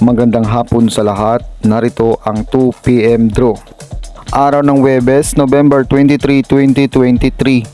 Magandang hapon sa lahat. Narito ang 2pm draw. Araw ng Webes, November 23, 2023.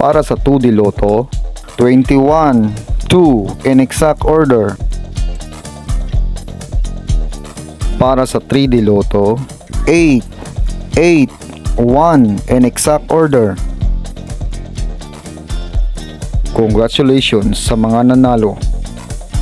Para sa 2D Lotto, 21, 2 in exact order. Para sa 3D Lotto, 8, 8, 1 in exact order. Congratulations sa mga nanalo.